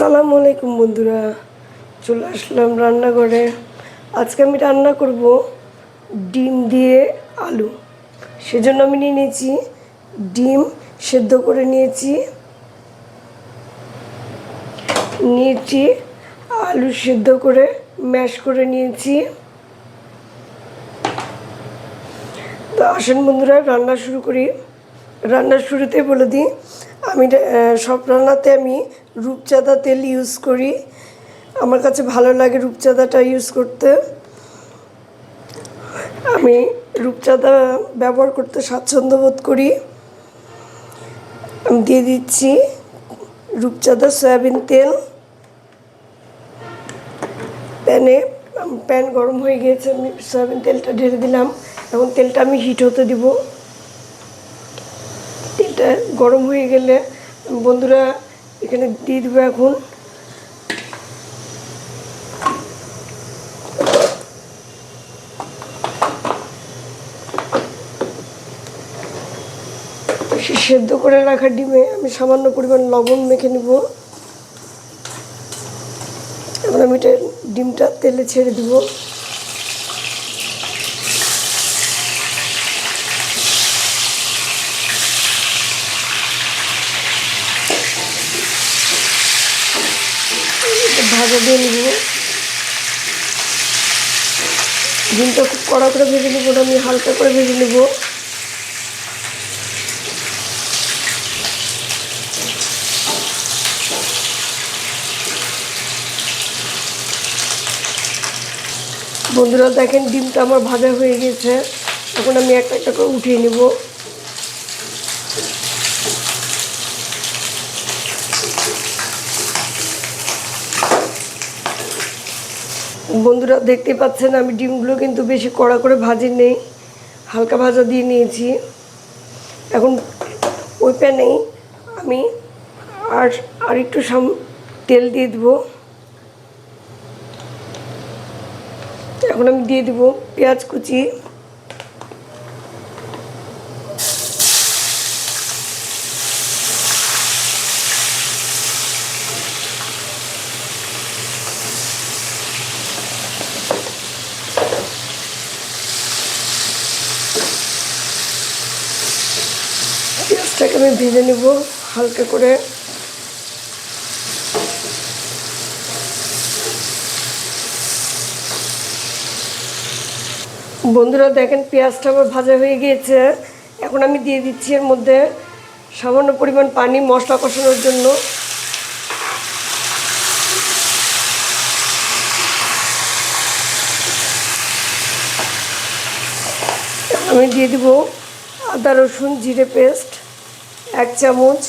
আসসালামু আলাইকুম বন্ধুরা, চলে আসলাম রান্নাঘরে। আজকে আমি রান্না করব ডিম দিয়ে আলু। সেজন্য আমি নিয়ে নিয়েছি ডিম, সেদ্ধ করে নিয়েছি নিয়েছি আলু সেদ্ধ করে, ম্যাশ করে নিয়েছি। তো আসেন বন্ধুরা, রান্না শুরু করি। রান্নার শুরুতে বলে দিই, আমি সব রান্নাতে আমি রূপচাঁদা তেল ইউজ করি। আমার কাছে ভালো লাগে রূপচাঁদাটা ইউজ করতে। আমি রূপচাঁদা ব্যবহার করতে স্বাচ্ছন্দ্য বোধ করি। আমি দিয়ে দিচ্ছি রূপচাঁদা সয়াবিন তেল। প্যানে প্যান গরম হয়ে গিয়েছে, আমি সয়াবিন তেলটা ঢেলে দিলাম। এখন তেলটা আমি হিট হতে দিব। তেলটা গরম হয়ে গেলে, বন্ধুরা এখানে দিয়ে দেবো এখন। সেদ্ধ করে রাখা ডিমে আমি সামান্য পরিমাণ লবণ মেখে নেব। এবার আমি এটা ডিমটা তেলে ছেড়ে দিব এটা ভাজা দিয়ে নিব। ডিমটা খুব কড়া করে ভেজে নেব আমি হালকা করে ভেজে নেব। বন্ধুরা, দেখেন ডিমটা আমার ভাজা হয়ে গেছে। এখন আমি একটা একটা করে উঠিয়ে নেব। বন্ধুরা দেখতে পাচ্ছেন আমি ডিমগুলো কিন্তু বেশি কড়া করে ভাজি নেই, হালকা ভাজা দিয়ে নিয়েছি। এখন ওই প্যানেই আমি আর আর একটু সাম তেল দিয়ে দেবো। এখন আমি দিয়ে দেবো পেঁয়াজ কুচি। আমি ভেজে নেব হালকা করে। বন্ধুরা, দেখেন পেঁয়াজটা আমার ভাজা হয়ে গিয়েছে। এখন আমি দিয়ে দিচ্ছি এর মধ্যে সামান্য পরিমাণ পানি মশলা কষানোর জন্য। আমি দিয়ে দিব আদা রসুন, জিরে পেস্ট। এক চামচ।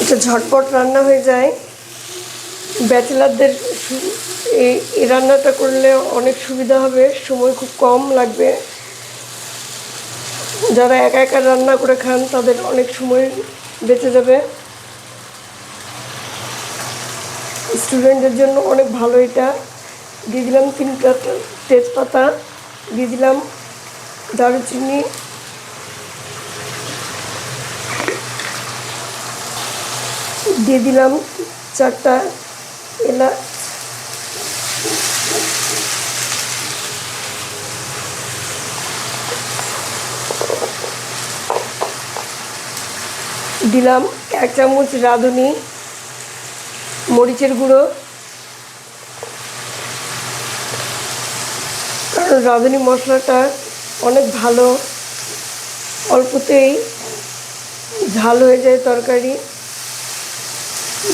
এটা ঝটপট রান্না হয়ে যায়। ব্যাচেলারদের এই রান্নাটা করলে অনেক সুবিধা হবে, সময় খুব কম লাগবে। যারা একা একা রান্না করে খান, তাদের অনেক সময় বেঁচে যাবে। স্টুডেন্টদের জন্য অনেক ভালো এটা। দিয়ে দিলাম তিনটা তেজপাতা, দিয়ে দিলাম দারুচিনি। দিয়ে দিলাম চারটা এলাচ। দিলাম এক চামচ রাঁধুনি মরিচের গুঁড়ো। কারণ রাঁধুনি মশলাটা অনেক ভালো। অল্পতেই ঝাল হয়ে যায় তরকারি।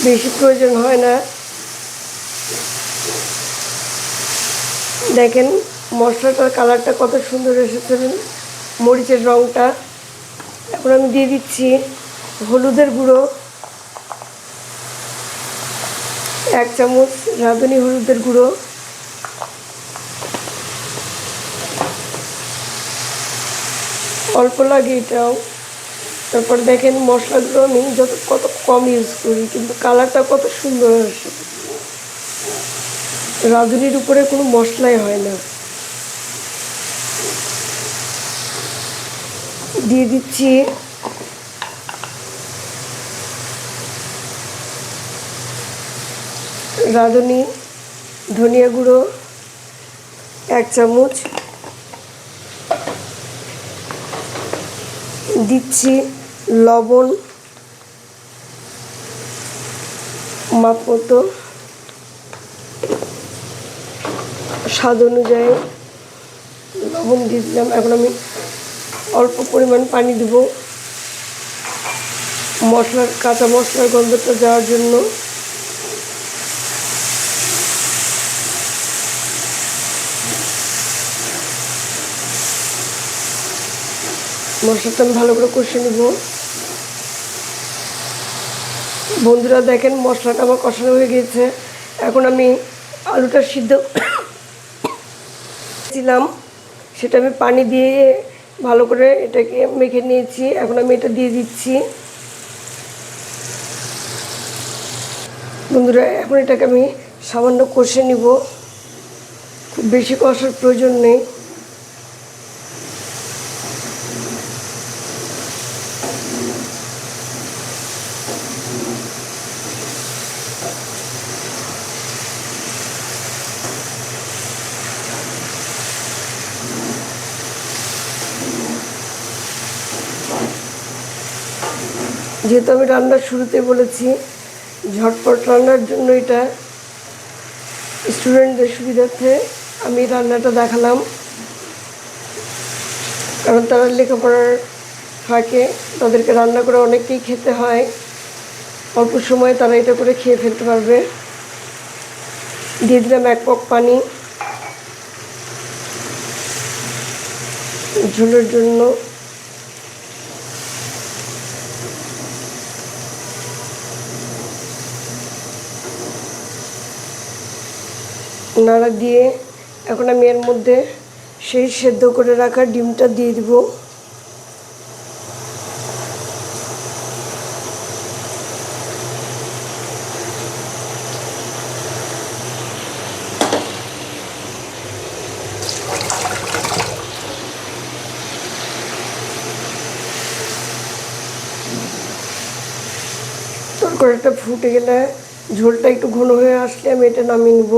বেশি প্রয়োজন হয় না। দেখেন, মশলাটার কালারটা কত সুন্দর এসেছে। মরিচের রঙটা এখন আমি দিয়ে দিচ্ছি হলুদের গুঁড়ো। এক চামচ রাঁধুনি হলুদের গুঁড়ো। অল্প লাগে এটাও। তারপর দেখেন মশলাগুলো আমি যত, কত কম ইউজ করি, কিন্তু কালারটা কত সুন্দর আসে। রাঁধুনির উপরে কোনো মশলাই হয় না। দিয়ে দিচ্ছি রাঁধুনি, ধনিয়া গুঁড়ো, এক চামচ। দিচ্ছি লবণ মাপ মতো স্বাদ অনুযায়ী লবণ দিয়ে এখন আমি অল্প পরিমাণ পানি দেব। মশলার, কাঁচা মশলার গন্ধটা যাওয়ার জন্য। মশলাটা আমি ভালো করে কষে নিব। বন্ধুরা দেখেন মশলাটা আমার কষানো হয়ে গিয়েছে। এখন আমি আলুটা সিদ্ধ ছিলাম সেটা আমি পানি দিয়ে ভালো করে এটাকে মেখে নিয়েছি। এখন আমি এটা দিয়ে দিচ্ছি। বন্ধুরা, এখন এটাকে আমি সামান্য কষে নিব। খুব বেশি কষার প্রয়োজন নেই। যেহেতু আমি রান্নার শুরুতে বলেছি, ঝটপট রান্নার জন্য এটা স্টুডেন্টদের সুবিধার্থে আমি রান্নাটা দেখালাম। কারণ তারা লেখাপড়ার ফাঁকে তাদেরকে রান্না করে অনেককেই খেতে হয়। অল্প সময়ে তারা এটা করে খেয়ে ফেলতে পারবে। দিয়ে দিলাম এক পক পানি। ঝোলের জন্য নাড়া দিয়ে এখন আমি এর মধ্যে সেই সেদ্ধ করে রাখা ডিমটা দিয়ে দিব। তরকারিটা ফুটে গেলে ঝোলটা একটু ঘন হয়ে আসলে আমি এটা নামিয়ে নেব।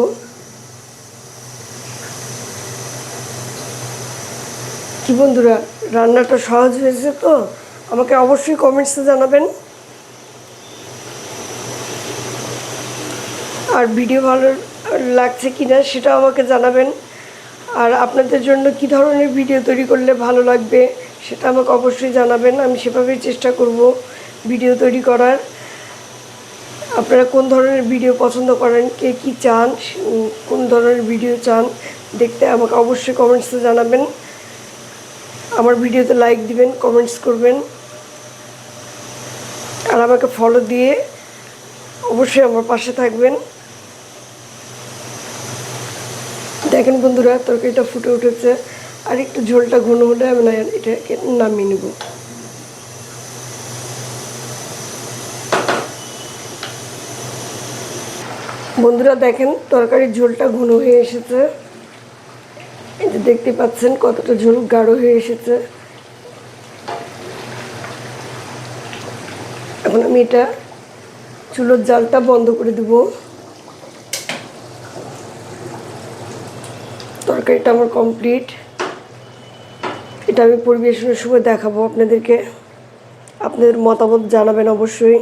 কি বন্ধুরা, রান্নাটা সহজ হয়েছে তো? আমাকে অবশ্যই কমেন্টসে জানাবেন। আর ভিডিও ভালো লাগছে কি না সেটা আমাকে জানাবেন। আর আপনাদের জন্য কি ধরনের ভিডিও তৈরি করলে ভালো লাগবে সেটা আমাকে অবশ্যই জানাবেন। আমি সেভাবেই চেষ্টা করব ভিডিও তৈরি করার। আপনারা কোন ধরনের ভিডিও পছন্দ করেন, কে কী চান কোন ধরনের ভিডিও চান, দেখতে আমাকে অবশ্যই কমেন্টসে জানাবেন। আমার ভিডিওতে লাইক দিবেন কমেন্টস করবেন। আর আমাকে ফলো দিয়ে অবশ্যই আমার পাশে থাকবেন। দেখেন বন্ধুরা, তরকারিটা ফুটে উঠেছে। আর একটু ঝোলটা ঘন হলে আমি না এটাকে নামিয়ে নেব। বন্ধুরা, দেখেন তরকারির ঝোলটা ঘন হয়ে এসেছে। দেখতে পাচ্ছেন কতটা ঝোল গাঢ় হয়ে এসেছে। এখন আমি এটা চুলোর জালটা বন্ধ করে দেব। তরকারিটা আমার কমপ্লিট। এটা আমি পরিবেশনের সময় দেখাবো আপনাদেরকে। আপনাদের মতামত জানাবেন অবশ্যই।